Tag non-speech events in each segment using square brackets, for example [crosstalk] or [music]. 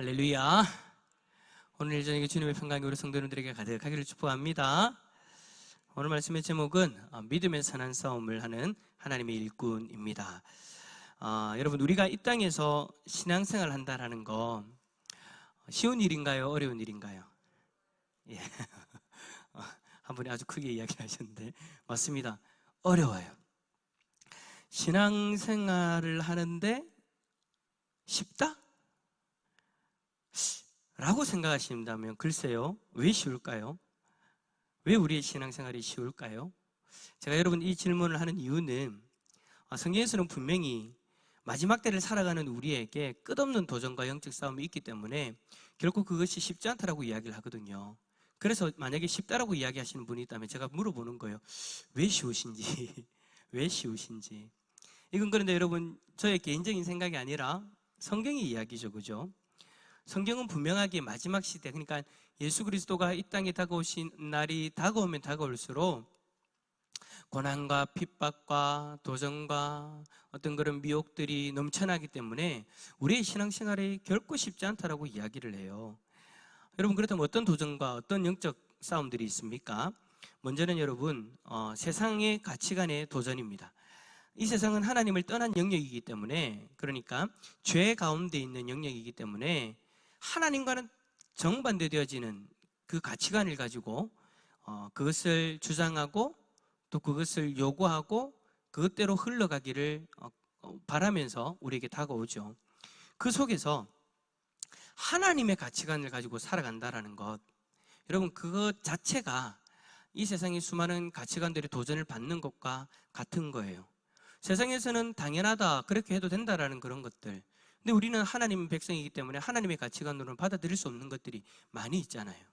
할렐루야. 오늘 저녁에 주님의 평강이 우리 성도님들에게 가득하기를 축복합니다. 오늘 말씀의 제목은 어, 믿음의 선한 싸움을 하는 하나님의 일꾼입니다. 어, 여러분 우리가 이 땅에서 신앙생활 한다라는 거 쉬운 일인가요? 어려운 일인가요? 예. [laughs] 어, 한 분이 아주 크게 이야기하셨는데 맞습니다. 어려워요. 신앙생활을 하는데 쉽다? 라고 생각하신다면 글쎄요, 왜 쉬울까요? 왜 우리의 신앙생활이 쉬울까요? 제가 여러분 이 질문을 하는 이유는 아, 성경에서는 분명히 마지막 때를 살아가는 우리에게 끝없는 도전과 영적 싸움이 있기 때문에 결코 그것이 쉽지 않다라고 이야기를 하거든요. 그래서 만약에 쉽다라고 이야기하시는 분이 있다면 제가 물어보는 거예요. 왜 쉬우신지, [laughs] 왜 쉬우신지. 이건 그런데 여러분 저의 개인적인 생각이 아니라 성경의 이야기죠, 그죠? 성경은 분명하게 마지막 시대, 그러니까 예수 그리스도가 이 땅에 다가오신 날이 다가오면 다가올수록 고난과 핍박과 도전과 어떤 그런 미혹들이 넘쳐나기 때문에 우리의 신앙생활이 결코 쉽지 않다라고 이야기를 해요. 여러분 그렇다면 어떤 도전과 어떤 영적 싸움들이 있습니까? 먼저는 여러분 어, 세상의 가치관의 도전입니다. 이 세상은 하나님을 떠난 영역이기 때문에 그러니까 죄 가운데 있는 영역이기 때문에 하나님과는 정반대되어지는 그 가치관을 가지고 어, 그것을 주장하고 또 그것을 요구하고 그것대로 흘러가기를 어, 어, 바라면서 우리에게 다가오죠. 그 속에서 하나님의 가치관을 가지고 살아간다라는 것, 여러분 그것 자체가 이 세상의 수많은 가치관들의 도전을 받는 것과 같은 거예요. 세상에서는 당연하다 그렇게 해도 된다라는 그런 것들. 근데 우리는 하나님 백성이기 때문에 하나님의 가치관으로는 받아들일 수 없는 것들이 많이 있잖아요.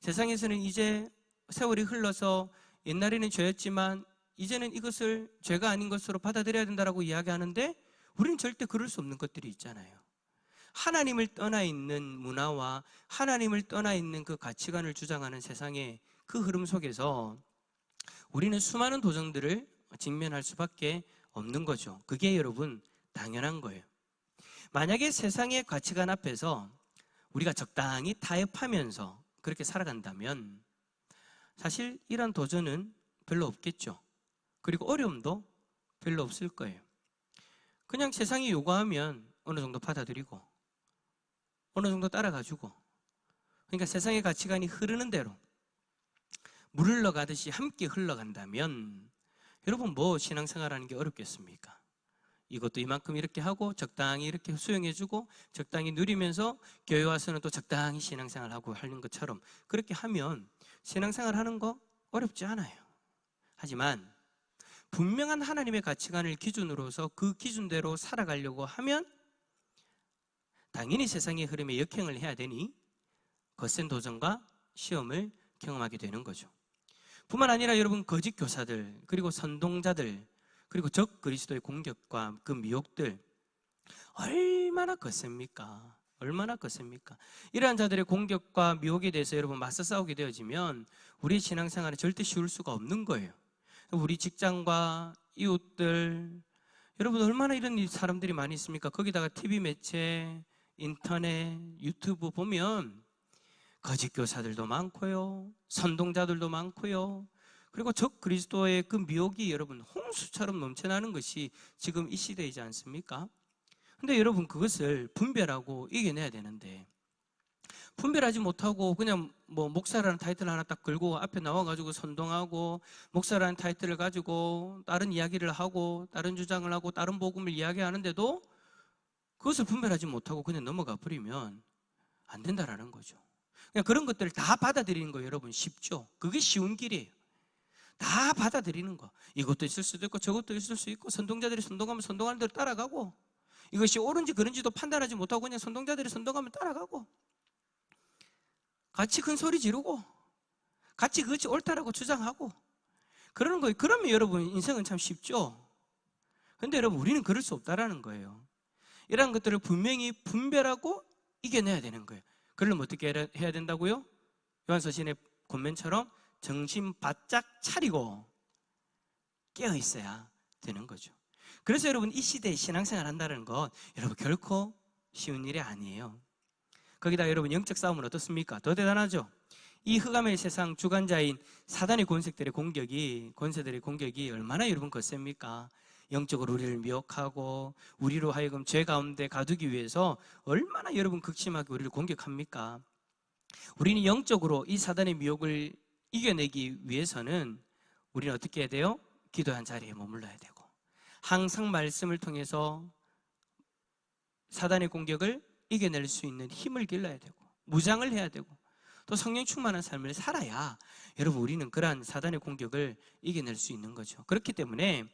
세상에서는 이제 세월이 흘러서 옛날에는 죄였지만 이제는 이것을 죄가 아닌 것으로 받아들여야 된다라고 이야기하는데 우리는 절대 그럴 수 없는 것들이 있잖아요. 하나님을 떠나 있는 문화와 하나님을 떠나 있는 그 가치관을 주장하는 세상의 그 흐름 속에서 우리는 수많은 도전들을 직면할 수밖에 없는 거죠. 그게 여러분 당연한 거예요. 만약에 세상의 가치관 앞에서 우리가 적당히 타협하면서 그렇게 살아간다면 사실 이런 도전은 별로 없겠죠. 그리고 어려움도 별로 없을 거예요. 그냥 세상이 요구하면 어느 정도 받아들이고 어느 정도 따라가주고 그러니까 세상의 가치관이 흐르는 대로 물 흘러가듯이 함께 흘러간다면 여러분 뭐 신앙생활하는 게 어렵겠습니까? 이것도 이만큼 이렇게 하고 적당히 이렇게 수용해주고 적당히 누리면서 교회 와서는 또 적당히 신앙생활 하고 하는 것처럼 그렇게 하면 신앙생활 하는 거 어렵지 않아요. 하지만 분명한 하나님의 가치관을 기준으로서 그 기준대로 살아가려고 하면 당연히 세상의 흐름에 역행을 해야 되니 거센 도전과 시험을 경험하게 되는 거죠. 뿐만 아니라 여러분 거짓 교사들 그리고 선동자들 그리고 적 그리스도의 공격과 그 미혹들 얼마나 거셉니까? 얼마나 거셉니까? 이러한 자들의 공격과 미혹에 대해서 여러분 맞서 싸우게 되어지면 우리의 신앙생활은 절대 쉬울 수가 없는 거예요. 우리 직장과 이웃들 여러분 얼마나 이런 사람들이 많이 있습니까? 거기다가 TV 매체, 인터넷, 유튜브 보면 거짓 교사들도 많고요. 선동자들도 많고요. 그리고 적 그리스도의 그 미혹이 여러분 홍수처럼 넘쳐나는 것이 지금 이 시대이지 않습니까? 근데 여러분 그것을 분별하고 이겨내야 되는데 분별하지 못하고 그냥 뭐 목사라는 타이틀 하나 딱 걸고 앞에 나와가지고 선동하고 목사라는 타이틀을 가지고 다른 이야기를 하고 다른 주장을 하고 다른 복음을 이야기하는데도 그것을 분별하지 못하고 그냥 넘어가 버리면 안 된다라는 거죠. 그냥 그런 것들을 다 받아들이는 거 여러분 쉽죠? 그게 쉬운 길이에요. 다 받아들이는 거. 이것도 있을 수도 있고 저것도 있을 수 있고 선동자들이 선동하면 선동하는 대로 따라가고 이것이 옳은지 그른지도 판단하지 못하고 그냥 선동자들이 선동하면 따라가고 같이 큰 소리 지르고 같이 그것이 옳다라고 주장하고 그러는 거예요. 그러면 여러분 인생은 참 쉽죠. 근데 여러분 우리는 그럴 수 없다라는 거예요. 이러한 것들을 분명히 분별하고 이겨내야 되는 거예요. 그러면 어떻게 해야 된다고요? 요한서신의 권면처럼 정신 바짝 차리고 깨어 있어야 되는 거죠. 그래서 여러분 이 시대에 신앙생활 한다는 건 여러분 결코 쉬운 일이 아니에요. 거기다 여러분 영적 싸움은 어떻습니까? 더 대단하죠? 이 흑암의 세상 주관자인 사단의 권색들의 공격이, 권세들의 공격이 얼마나 여러분 거셉니까? 영적으로 우리를 미혹하고 우리로 하여금 죄 가운데 가두기 위해서 얼마나 여러분 극심하게 우리를 공격합니까? 우리는 영적으로 이 사단의 미혹을 이겨내기 위해서는 우리는 어떻게 해야 돼요? 기도한 자리에 머물러야 되고 항상 말씀을 통해서 사단의 공격을 이겨낼 수 있는 힘을 길러야 되고 무장을 해야 되고 또 성령 충만한 삶을 살아야 여러분 우리는 그러한 사단의 공격을 이겨낼 수 있는 거죠. 그렇기 때문에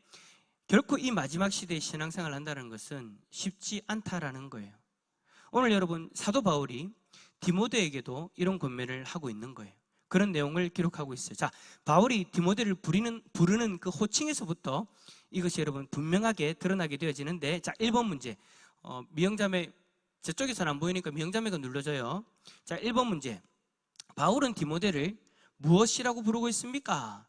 결코 이 마지막 시대에 신앙생활을 한다는 것은 쉽지 않다라는 거예요. 오늘 여러분 사도 바울이 디모데에게도 이런 권면을 하고 있는 거예요. 그런 내용을 기록하고 있어요. 자, 바울이 디모데를 부르는, 부르는 그 호칭에서부터 이것이 여러분 분명하게 드러나게 되어지는데, 자, 1번 문제. 어, 미영자매, 저쪽에서는 안 보이니까 미영자매가 눌러져요. 자, 1번 문제. 바울은 디모데를 무엇이라고 부르고 있습니까?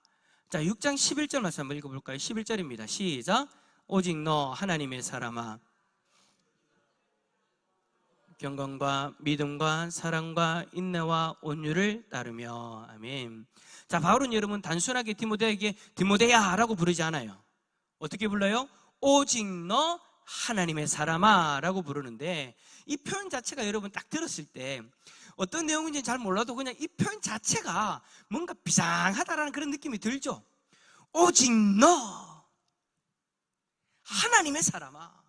자, 6장 11절 말씀 한번 읽어볼까요? 11절입니다. 시작. 오직 너 하나님의 사람아. 경건과 믿음과 사랑과 인내와 온유를 따르며 아멘. 자, 바울은 여러분 단순하게 디모데에게 디모데야라고 부르지 않아요. 어떻게 불러요? 오직 너 하나님의 사람아라고 부르는데 이 표현 자체가 여러분 딱 들었을 때 어떤 내용인지 잘 몰라도 그냥 이 표현 자체가 뭔가 비상하다라는 그런 느낌이 들죠. 오직 너 하나님의 사람아.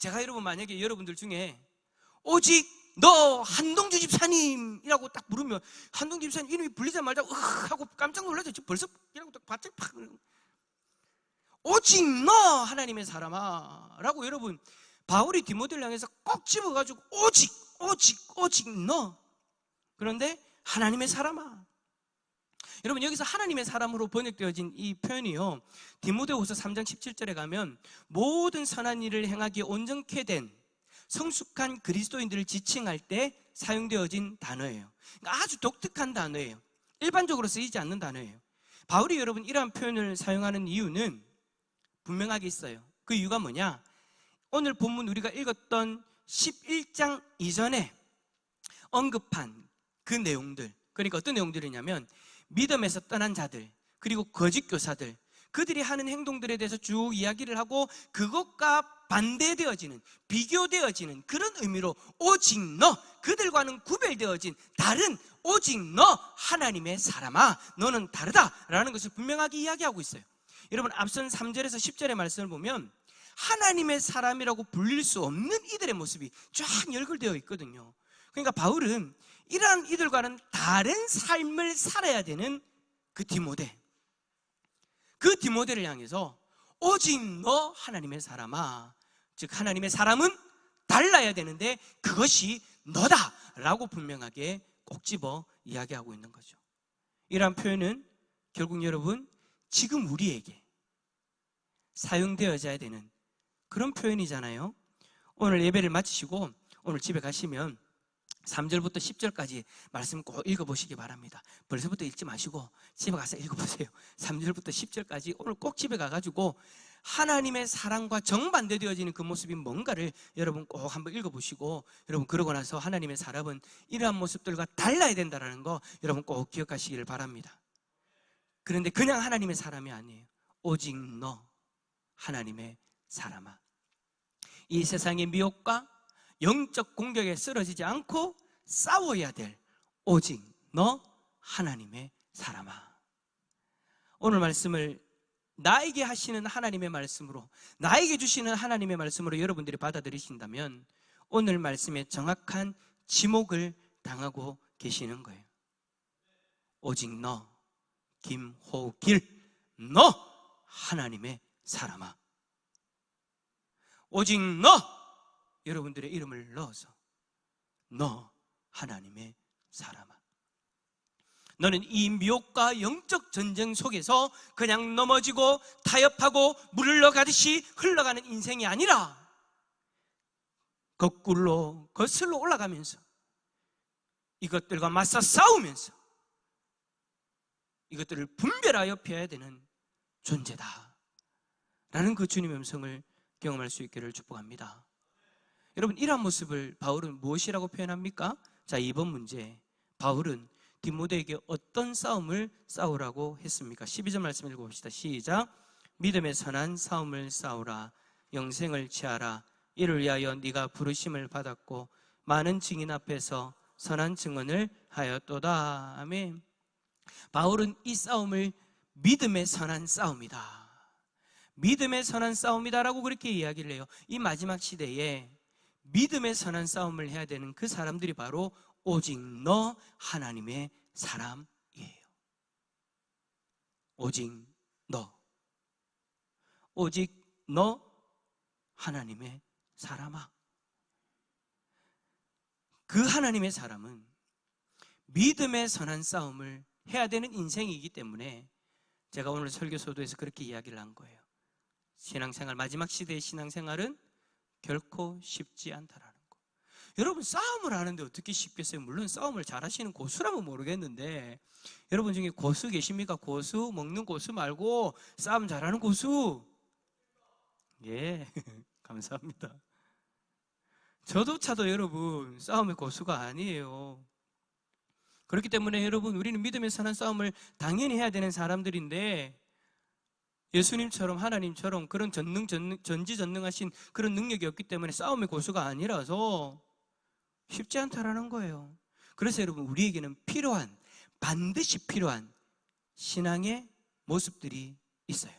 제가 여러분 만약에 여러분들 중에 오직 너 한동주 집사님이라고 딱 부르면 한동주 집사님 이름이 불리자마자 으흑 하고 깜짝 놀라죠. 벌써 이라고 딱 바짝 팍 오직 너 하나님의 사람아라고 여러분 바울이 디모데를 향해서 꼭 집어가지고 오직 오직 오직 너. 그런데 하나님의 사람아 여러분 여기서 하나님의 사람으로 번역되어진 이 표현이요. 디모데후서 3장 17절에 가면 모든 선한 일을 행하기에 온전케 된 성숙한 그리스도인들을 지칭할 때 사용되어진 단어예요. 그러니까 아주 독특한 단어예요. 일반적으로 쓰이지 않는 단어예요. 바울이 여러분 이러한 표현을 사용하는 이유는 분명하게 있어요. 그 이유가 뭐냐? 오늘 본문 우리가 읽었던 11장 이전에 언급한 그 내용들. 그러니까 어떤 내용들이냐면 믿음에서 떠난 자들 그리고 거짓 교사들 그들이 하는 행동들에 대해서 쭉 이야기를 하고 그것과 반대되어지는 비교되어지는 그런 의미로 오직 너 그들과는 구별되어진 다른 오직 너 하나님의 사람아 너는 다르다라는 것을 분명하게 이야기하고 있어요. 여러분 앞선 3절에서 10절의 말씀을 보면 하나님의 사람이라고 불릴 수 없는 이들의 모습이 쫙 열걸되어 있거든요. 그러니까 바울은 이러한 이들과는 다른 삶을 살아야 되는 그 디모데. 그 디모데를 향해서 오직 너 하나님의 사람아. 즉, 하나님의 사람은 달라야 되는데 그것이 너다 라고 분명하게 꼭 집어 이야기하고 있는 거죠. 이러한 표현은 결국 여러분, 지금 우리에게 사용되어져야 되는 그런 표현이잖아요. 오늘 예배를 마치시고 오늘 집에 가시면 3절부터 10절까지 말씀 꼭 읽어보시기 바랍니다. 벌써부터 읽지 마시고 집에 가서 읽어보세요. [laughs] 3절부터 10절까지 오늘 꼭 집에 가가지고 하나님의 사랑과 정반대되어지는 그 모습이 뭔가를 여러분 꼭 한번 읽어보시고 여러분 그러고 나서 하나님의 사람은 이러한 모습들과 달라야 된다는 거 여러분 꼭 기억하시기를 바랍니다. 그런데 그냥 하나님의 사람이 아니에요. 오직 너 하나님의 사람아. 이 세상의 미혹과 영적 공격에 쓰러지지 않고 싸워야 될 오직 너 하나님의 사람아. 오늘 말씀을 나에게 하시는 하나님의 말씀으로, 나에게 주시는 하나님의 말씀으로 여러분들이 받아들이신다면 오늘 말씀에 정확한 지목을 당하고 계시는 거예요. 오직 너, 김호길, 너 하나님의 사람아. 오직 너 여러분들의 이름을 넣어서 너 하나님의 사람아. 너는 이 미혹과 영적 전쟁 속에서 그냥 넘어지고 타협하고 물을 넣가듯이 흘러가는 인생이 아니라 거꾸로 거슬러 올라가면서 이것들과 맞서 싸우면서 이것들을 분별하여 피해야 되는 존재다. 라는 그 주님의 음성을 경험할 수 있기를 축복합니다. 여러분 이러한 모습을 바울은 무엇이라고 표현합니까? 자, 이번 문제. 바울은 디모데에게 어떤 싸움을 싸우라고 했습니까? 12절 말씀 읽어봅시다. 시작. 믿음의 선한 싸움을 싸우라. 영생을 취하라. 이를 위하여 네가 부르심을 받았고 많은 증인 앞에서 선한 증언을 하였도다. 아멘. 바울은 이 싸움을 믿음의 선한 싸움이다. 믿음의 선한 싸움이다라고 그렇게 이야기를 해요. 이 마지막 시대에 믿음의 선한 싸움을 해야 되는 그 사람들이 바로 오직 너 하나님의 사람이에요. 오직 너. 오직 너 하나님의 사람아. 그 하나님의 사람은 믿음의 선한 싸움을 해야 되는 인생이기 때문에 제가 오늘 설교소도에서 그렇게 이야기를 한 거예요. 신앙생활, 마지막 시대의 신앙생활은 결코 쉽지 않다라는 거. 여러분, 싸움을 하는데 어떻게 쉽겠어요? 물론 싸움을 잘하시는 고수라면 모르겠는데, 여러분 중에 고수 계십니까? 고수? 먹는 고수 말고 싸움 잘하는 고수? 예, [laughs] 감사합니다. 저도 차도 여러분, 싸움의 고수가 아니에요. 그렇기 때문에 여러분, 우리는 믿음의 선한 싸움을 당연히 해야 되는 사람들인데, 예수님처럼 하나님처럼 그런 전능, 전능 전지전능하신 그런 능력이 없기 때문에 싸움의 고수가 아니라서 쉽지 않다라는 거예요. 그래서 여러분 우리에게는 필요한 반드시 필요한 신앙의 모습들이 있어요.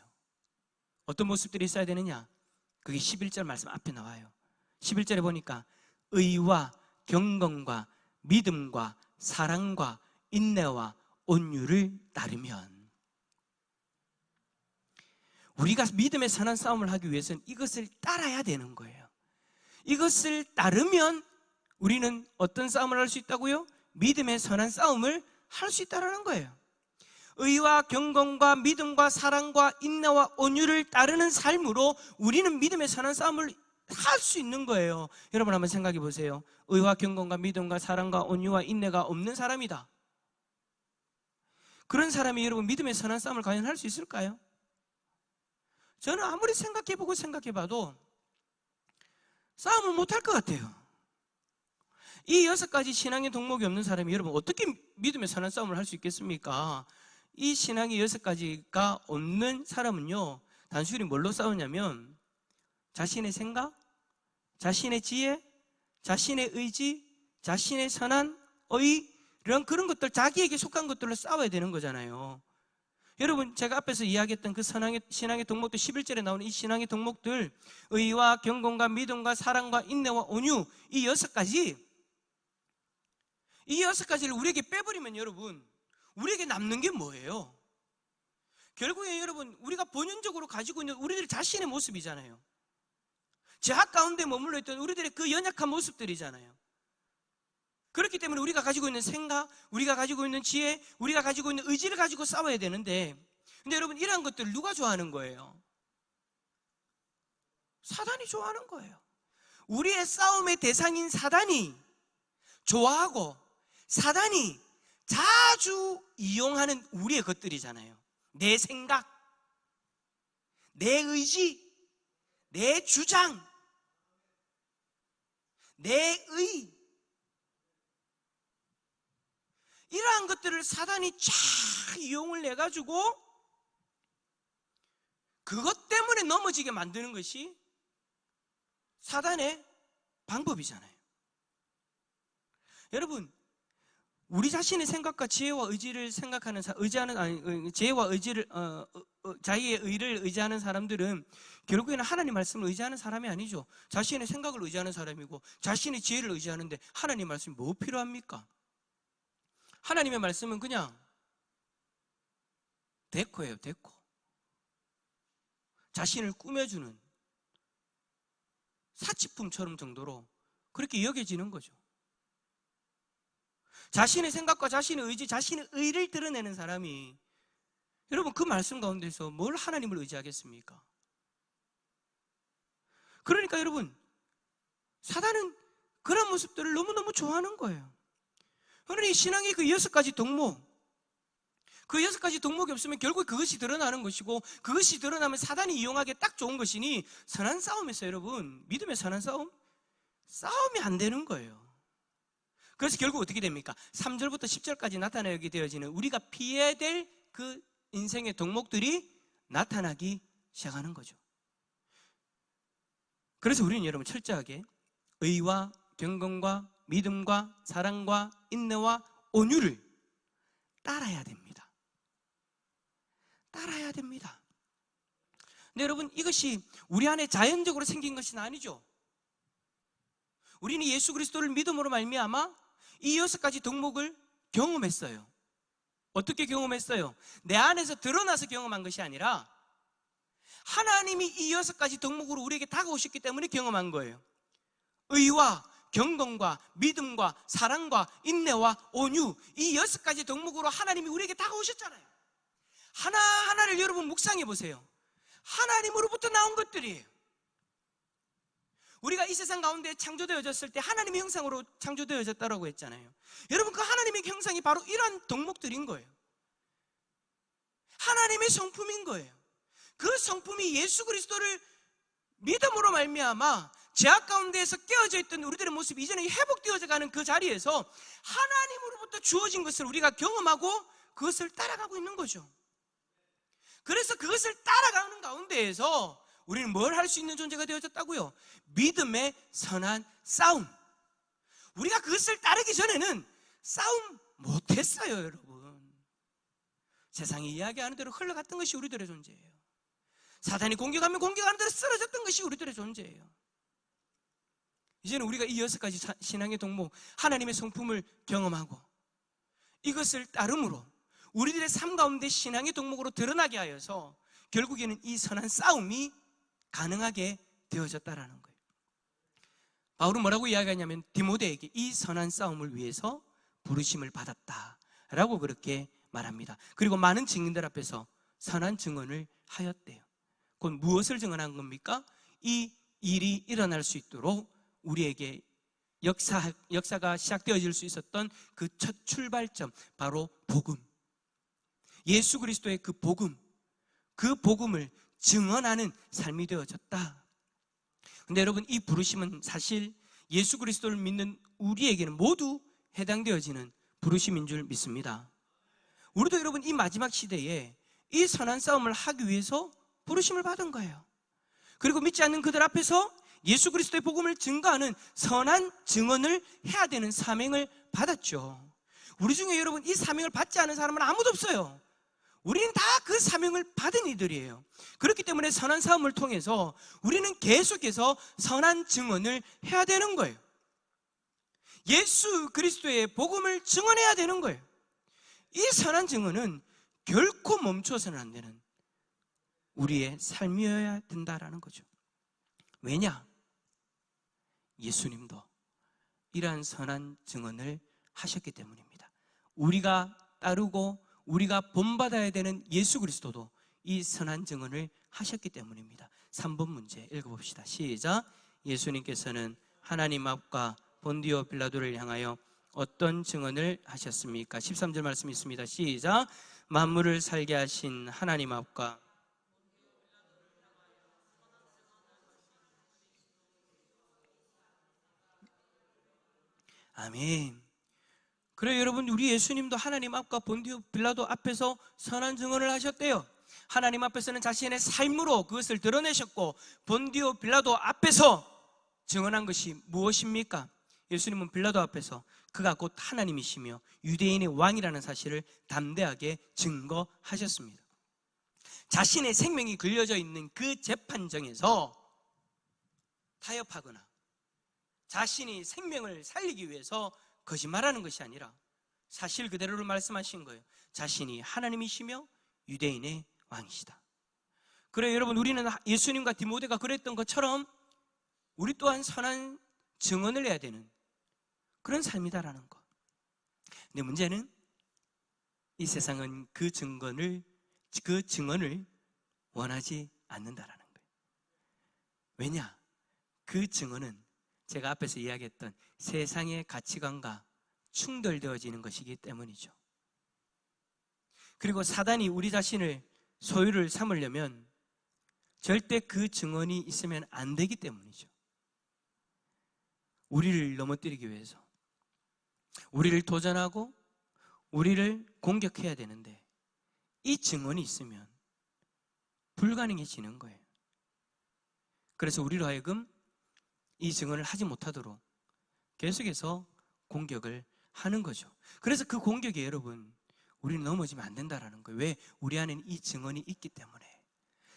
어떤 모습들이 있어야 되느냐? 그게 11절 말씀 앞에 나와요. 11절에 보니까 의와 경건과 믿음과 사랑과 인내와 온유를 따르면 우리가 믿음의 선한 싸움을 하기 위해서는 이것을 따라야 되는 거예요. 이것을 따르면 우리는 어떤 싸움을 할 수 있다고요? 믿음의 선한 싸움을 할 수 있다는 거예요. 의와 경건과 믿음과 사랑과 인내와 온유를 따르는 삶으로 우리는 믿음의 선한 싸움을 할 수 있는 거예요. 여러분 한번 생각해 보세요. 의와 경건과 믿음과 사랑과 온유와 인내가 없는 사람이다. 그런 사람이 여러분 믿음의 선한 싸움을 과연 할 수 있을까요? 저는 아무리 생각해보고 생각해봐도 싸움을 못할 것 같아요. 이 여섯 가지 신앙의 동목이 없는 사람이 여러분 어떻게 믿음의 선한 싸움을 할 수 있겠습니까? 이 신앙의 여섯 가지가 없는 사람은요, 단순히 뭘로 싸우냐면 자신의 생각, 자신의 지혜, 자신의 의지, 자신의 선한 의, 이런 그런 것들, 자기에게 속한 것들로 싸워야 되는 거잖아요. 여러분, 제가 앞에서 이야기했던 그 선왕의, 신앙의 동목들, 11절에 나오는 이 신앙의 동목들, 의와 경건과 믿음과 사랑과 인내와 온유, 이 여섯 가지, 이 여섯 가지를 우리에게 빼버리면 여러분, 우리에게 남는 게 뭐예요? 결국에 여러분, 우리가 본연적으로 가지고 있는 우리들 자신의 모습이잖아요. 제학 가운데 머물러 있던 우리들의 그 연약한 모습들이잖아요. 그렇기 때문에 우리가 가지고 있는 생각, 우리가 가지고 있는 지혜, 우리가 가지고 있는 의지를 가지고 싸워야 되는데, 근데 여러분, 이러한 것들 누가 좋아하는 거예요? 사단이 좋아하는 거예요. 우리의 싸움의 대상인 사단이 좋아하고, 사단이 자주 이용하는 우리의 것들이잖아요. 내 생각, 내 의지, 내 주장, 내 의, 이러한 것들을 사단이 쫙 이용을 해가지고 그것 때문에 넘어지게 만드는 것이 사단의 방법이잖아요. 여러분, 우리 자신의 생각과 지혜와 의지를 생각하는 의지하는 아니 지혜와 의지를 어, 어, 어, 자기의 의를 의지하는 사람들은 결국에는 하나님 말씀을 의지하는 사람이 아니죠. 자신의 생각을 의지하는 사람이고 자신의 지혜를 의지하는데 하나님 말씀이 뭐 필요합니까? 하나님의 말씀은 그냥 데코예요, 데코. 자신을 꾸며주는 사치품처럼 정도로 그렇게 여겨지는 거죠. 자신의 생각과 자신의 의지, 자신의 의를 드러내는 사람이 여러분 그 말씀 가운데서 뭘 하나님을 의지하겠습니까? 그러니까 여러분 사단은 그런 모습들을 너무너무 좋아하는 거예요. 그러니 신앙의 그 여섯 가지 동목, 그 여섯 가지 동목이 없으면 결국 그것이 드러나는 것이고 그것이 드러나면 사단이 이용하기에 딱 좋은 것이니 선한 싸움에서 여러분 믿음의 선한 싸움 싸움이 안 되는 거예요. 그래서 결국 어떻게 됩니까? 3절부터 10절까지 나타나게 되어지는 우리가 피해야 될 그 인생의 덕목들이 나타나기 시작하는 거죠. 그래서 우리는 여러분 철저하게 의와 경건과 믿음과 사랑과 인내와 온유를 따라야 됩니다. 따라야 됩니다. 근데 여러분 이것이 우리 안에 자연적으로 생긴 것은 아니죠. 우리는 예수 그리스도를 믿음으로 말미암아 이 여섯 가지 덕목을 경험했어요. 어떻게 경험했어요? 내 안에서 드러나서 경험한 것이 아니라 하나님이 이 여섯 가지 덕목으로 우리에게 다가오셨기 때문에 경험한 거예요. 의와 경건과 믿음과 사랑과 인내와 온유 이 여섯 가지 덕목으로 하나님이 우리에게 다가오셨잖아요. 하나하나를 여러분 묵상해 보세요. 하나님으로부터 나온 것들이에요. 우리가 이 세상 가운데 창조되어졌을 때 하나님의 형상으로 창조되어졌다라고 했잖아요. 여러분 그 하나님의 형상이 바로 이러한 덕목들인 거예요. 하나님의 성품인 거예요. 그 성품이 예수 그리스도를 믿음으로 말미암아 죄악 가운데에서 깨어져 있던 우리들의 모습이 이제는 회복되어져 가는 그 자리에서 하나님으로부터 주어진 것을 우리가 경험하고 그것을 따라가고 있는 거죠. 그래서 그것을 따라가는 가운데에서 우리는 뭘 할 수 있는 존재가 되어졌다고요? 믿음의 선한 싸움. 우리가 그것을 따르기 전에는 싸움 못했어요, 여러분. 세상이 이야기하는 대로 흘러갔던 것이 우리들의 존재예요. 사단이 공격하면 공격하는 대로 쓰러졌던 것이 우리들의 존재예요. 이제는 우리가 이 여섯 가지 사- 신앙의 동목, 하나님의 성품을 경험하고 이것을 따름으로 우리들의 삶 가운데 신앙의 동목으로 드러나게 하여서 결국에는 이 선한 싸움이 가능하게 되어졌다라는 거예요. 바울은 뭐라고 이야기하냐면 디모데에게 이 선한 싸움을 위해서 부르심을 받았다라고 그렇게 말합니다. 그리고 많은 증인들 앞에서 선한 증언을 하였대요. 곧 무엇을 증언한 겁니까? 이 일이 일어날 수 있도록 우리에게 역사, 역사가 시작되어질 수 있었던 그 첫 출발점, 바로 복음. 예수 그리스도의 그 복음, 그 복음을 증언하는 삶이 되어졌다. 근데 여러분, 이 부르심은 사실 예수 그리스도를 믿는 우리에게는 모두 해당되어지는 부르심인 줄 믿습니다. 우리도 여러분, 이 마지막 시대에 이 선한 싸움을 하기 위해서 부르심을 받은 거예요. 그리고 믿지 않는 그들 앞에서 예수 그리스도의 복음을 증거하는 선한 증언을 해야 되는 사명을 받았죠. 우리 중에 여러분 이 사명을 받지 않은 사람은 아무도 없어요. 우리는 다 그 사명을 받은 이들이에요. 그렇기 때문에 선한 싸움을 통해서 우리는 계속해서 선한 증언을 해야 되는 거예요. 예수 그리스도의 복음을 증언해야 되는 거예요. 이 선한 증언은 결코 멈춰서는 안 되는 우리의 삶이어야 된다라는 거죠. 왜냐? 예수님도 이러한 선한 증언을 하셨기 때문입니다. 우리가 따르고 우리가 본받아야 되는 예수 그리스도도 이 선한 증언을 하셨기 때문입니다. 3번 문제 읽어봅시다. 시작. 예수님께서는 하나님 앞과 본디오 빌라도를 향하여 어떤 증언을 하셨습니까? 13절 말씀 있습니다. 시작. 만물을 살게 하신 하나님 앞과 아멘. 그래 여러분 우리 예수님도 하나님 앞과 본디오 빌라도 앞에서 선한 증언을 하셨대요. 하나님 앞에서는 자신의 삶으로 그것을 드러내셨고 본디오 빌라도 앞에서 증언한 것이 무엇입니까? 예수님은 빌라도 앞에서 그가 곧 하나님이시며 유대인의 왕이라는 사실을 담대하게 증거하셨습니다. 자신의 생명이 걸려져 있는 그 재판정에서 타협하거나 자신이 생명을 살리기 위해서 거짓말하는 것이 아니라 사실 그대로를 말씀하신 거예요. 자신이 하나님이시며 유대인의 왕이시다. 그래 여러분 우리는 예수님과 디모데가 그랬던 것처럼 우리 또한 선한 증언을 해야 되는 그런 삶이다라는 것. 근데 문제는 이 세상은 그 증언을 그 증언을 원하지 않는다라는 거예요. 왜냐? 그 증언은 제가 앞에서 이야기했던 세상의 가치관과 충돌되어지는 것이기 때문이죠. 그리고 사단이 우리 자신을 소유를 삼으려면 절대 그 증언이 있으면 안 되기 때문이죠. 우리를 넘어뜨리기 위해서 우리를 도전하고 우리를 공격해야 되는데 이 증언이 있으면 불가능해지는 거예요. 그래서 우리로 하여금 이 증언을 하지 못하도록 계속해서 공격을 하는 거죠. 그래서 그 공격에 여러분 우리는 넘어지면 안 된다라는 거예요. 왜? 우리 안에는 이 증언이 있기 때문에.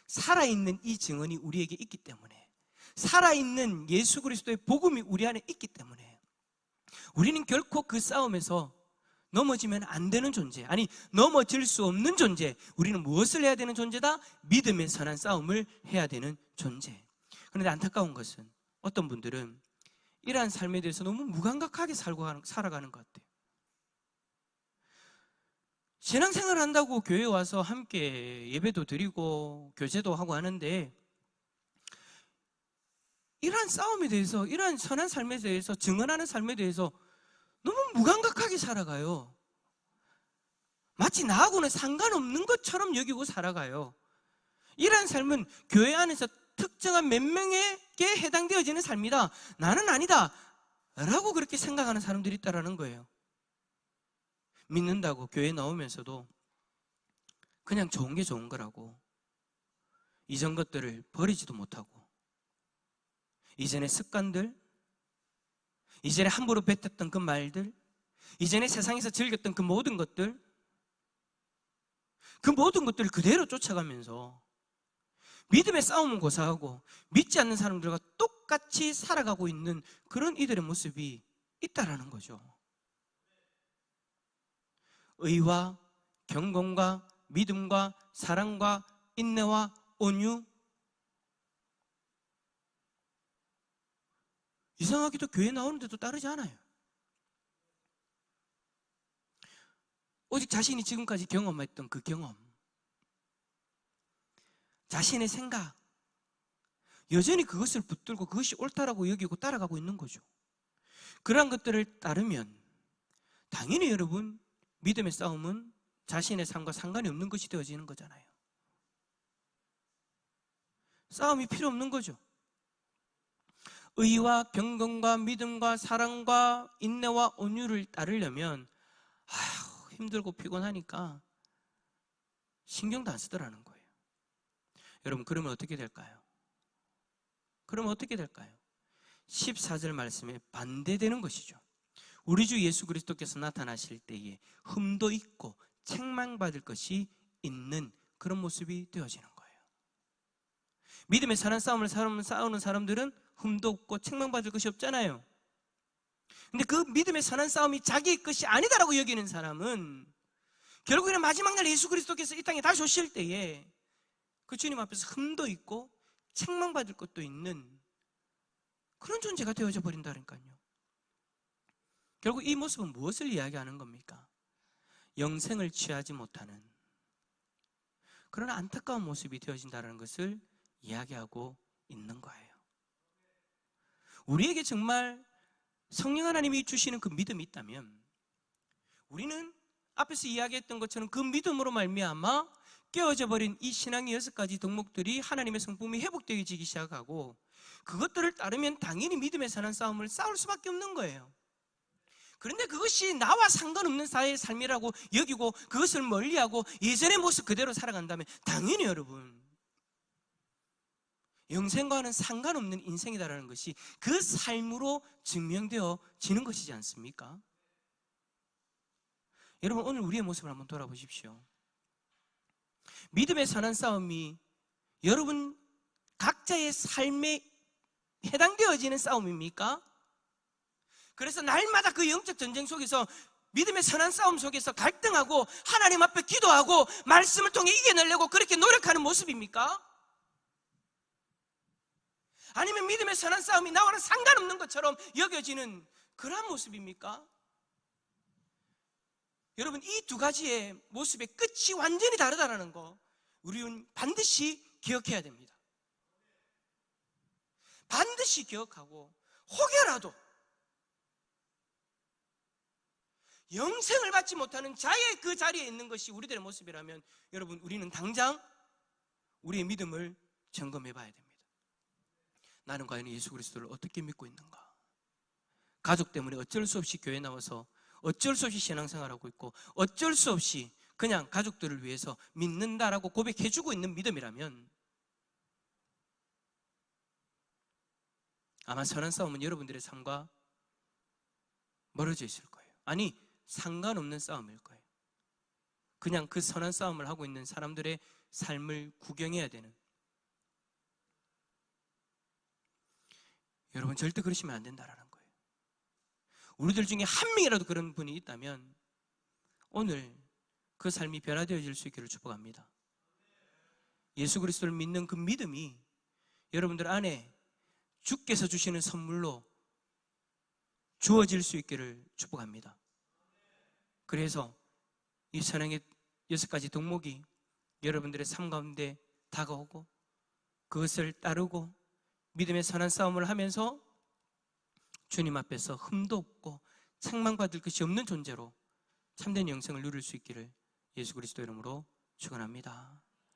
살아있는 이 증언이 우리에게 있기 때문에. 살아있는 예수 그리스도의 복음이 우리 안에 있기 때문에. 우리는 결코 그 싸움에서 넘어지면 안 되는 존재, 아니, 넘어질 수 없는 존재. 우리는 무엇을 해야 되는 존재다? 믿음의 선한 싸움을 해야 되는 존재. 그런데 안타까운 것은 어떤 분들은 이러한 삶에 대해서 너무 무감각하게 살고 가는- 살아가는 것 같아요. 신앙생활 한다고 교회 와서 함께 예배도 드리고 교제도 하고 하는데 이러한 싸움에 대해서 이러한 선한 삶에 대해서 증언하는 삶에 대해서 너무 무감각하게 살아가요. 마치 나하고는 상관없는 것처럼 여기고 살아가요. 이러한 삶은 교회 안에서 특정한 몇 명에게 해당되어지는 삶이다. 나는 아니다. 라고 그렇게 생각하는 사람들이 있다라는 거예요. 믿는다고 교회 나오면서도 그냥 좋은 게 좋은 거라고 이전 것들을 버리지도 못하고 이전의 습관들 이전에 함부로 뱉었던 그 말들 이전에 세상에서 즐겼던 그 모든 것들 그 모든 것들을 그대로 쫓아가면서 믿음의 싸움은 고사하고 믿지 않는 사람들과 똑같이 살아가고 있는 그런 이들의 모습이 있다라는 거죠. 의와 경건과 믿음과 사랑과 인내와 온유 이상하게도 교회 나오는데도 따르지 않아요. 오직 자신이 지금까지 경험했던 그 경험, 자신의 생각, 여전히 그것을 붙들고 그것이 옳다라고 여기고 따라가고 있는 거죠. 그러한 것들을 따르면 당연히 여러분 믿음의 싸움은 자신의 삶과 상관이 없는 것이 되어지는 거잖아요. 싸움이 필요 없는 거죠. 의와 경건과 믿음과 사랑과 인내와 온유를 따르려면 아휴 힘들고 피곤하니까 신경도 안 쓰더라는 거예요. 여러분 그러면 어떻게 될까요? 그러면 어떻게 될까요? 14절 말씀에 반대되는 것이죠. 우리 주 예수 그리스도께서 나타나실 때에 흠도 있고 책망받을 것이 있는 그런 모습이 되어지는 거예요. 믿음의 사는 싸움을 싸우는 사람들은 흠도 없고 책망받을 것이 없잖아요. 근데 그 믿음의 선한 싸움이 자기의 것이 아니다라고 여기는 사람은 결국에는 마지막 날 예수 그리스도께서 이 땅에 다시 오실 때에 그 주님 앞에서 흠도 있고 책망받을 것도 있는 그런 존재가 되어져 버린다니까요. 결국 이 모습은 무엇을 이야기하는 겁니까? 영생을 취하지 못하는 그런 안타까운 모습이 되어진다는 것을 이야기하고 있는 거예요. 우리에게 정말 성령 하나님이 주시는 그 믿음이 있다면 우리는 앞에서 이야기했던 것처럼 그 믿음으로 말미암아 깨어져 버린 이 신앙의 여섯 가지 덕목들이 하나님의 성품이 회복되어지기 시작하고 그것들을 따르면 당연히 믿음의 사는 싸움을 싸울 수밖에 없는 거예요. 그런데 그것이 나와 상관없는 사회의 삶이라고 여기고 그것을 멀리하고 예전의 모습 그대로 살아간다면 당연히 여러분 영생과는 상관없는 인생이다라는 것이 그 삶으로 증명되어지는 것이지 않습니까? 여러분 오늘 우리의 모습을 한번 돌아보십시오. 믿음의 선한 싸움이 여러분 각자의 삶에 해당되어지는 싸움입니까? 그래서 날마다 그 영적 전쟁 속에서 믿음의 선한 싸움 속에서 갈등하고 하나님 앞에 기도하고 말씀을 통해 이겨내려고 그렇게 노력하는 모습입니까? 아니면 믿음의 선한 싸움이 나와는 상관없는 것처럼 여겨지는 그러한 모습입니까? 여러분 이 두 가지의 모습의 끝이 완전히 다르다는 거 우리는 반드시 기억해야 됩니다. 반드시 기억하고 혹여라도 영생을 받지 못하는 자의 그 자리에 있는 것이 우리들의 모습이라면 여러분 우리는 당장 우리의 믿음을 점검해 봐야 됩니다. 나는 과연 예수 그리스도를 어떻게 믿고 있는가? 가족 때문에 어쩔 수 없이 교회 나와서 어쩔 수 없이 신앙생활하고 있고 어쩔 수 없이 그냥 가족들을 위해서 믿는다라고 고백해주고 있는 믿음이라면 아마 선한 싸움은 여러분들의 삶과 멀어져 있을 거예요. 아니, 상관없는 싸움일 거예요. 그냥 그 선한 싸움을 하고 있는 사람들의 삶을 구경해야 되는. 여러분, 절대 그러시면 안 된다라는. 우리들 중에 한 명이라도 그런 분이 있다면 오늘 그 삶이 변화되어질 수 있기를 축복합니다. 예수 그리스도를 믿는 그 믿음이 여러분들 안에 주께서 주시는 선물로 주어질 수 있기를 축복합니다. 그래서 이 선행의 여섯 가지 덕목이 여러분들의 삶 가운데 다가오고 그것을 따르고 믿음의 선한 싸움을 하면서 주님 앞에서 흠도 없고 책망받을 것이 없는 존재로 참된 영생을 누릴 수 있기를 예수 그리스도 이름으로 축원합니다.